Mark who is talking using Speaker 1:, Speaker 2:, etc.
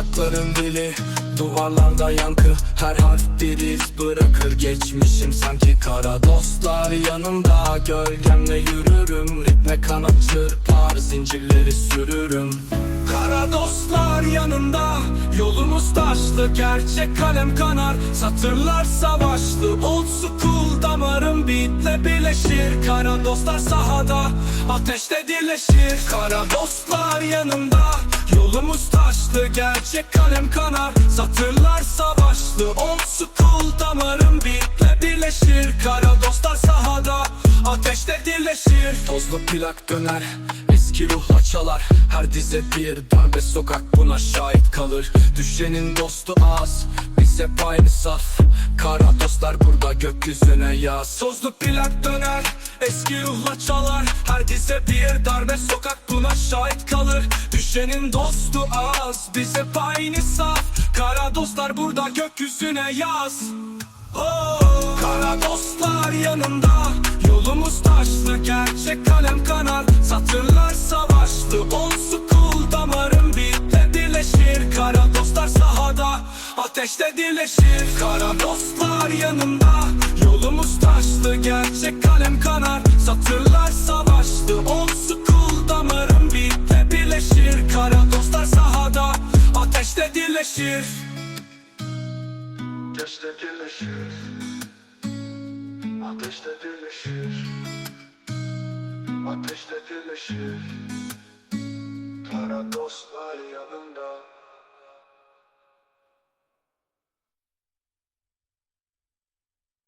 Speaker 1: Sokakların dili Duvarlarda yankı. Her harf bir iz bırakır Geçmişim. Sanki kara dostlar yanımda. Gölgemle yürürüm Ritme kanat çırpar. Zincirleri sürürüm. Kara dostlar yanımda Yolumuz taşlı Gerçek kalem kanar. Satırlar savaşlı Old school damarım beatle birleşir. Kara dostlar sahada Ateşte birleşir. Kara dostlar yanımda Yolumuz taşlı Gerçek kalem kanar. Satırlar savaşlı Old school damarım beatle birleşir. Kara dostlar sahada Ateşte birleşir. Tozlu plak döner Eski ruhla çalar Her dize bir darbe sokak buna şahit kalır. Düşenin dostu az Biz hep aynı saf. Kara dostlar burada gökyüzüne yaz. Tozlu plak döner Eski ruhla çalar. Her dize bir darbe sokak buna şahit kalır. Düşenin dostu az Biz hep aynı saf. Kara dostlar burada gökyüzüne yaz. Oh, Kara dostlar yanımda Yolumuz taşlı gerçek kalem kanar. Satırlar savaşlı Old school damarım bitle birleşir Kara dostlar sahada. Ateşte birleşir Kara dostlar yanımda. Yolumuz taşlı gerçek kalem kanar. Satırlar savaşlı Old school damarım bitle birleşir Kara dostlar sahada. Ateşte birleşir. Ateşte birleşir Ateşte birleşir. Ateşte birleşir. Kara dostlar yanımda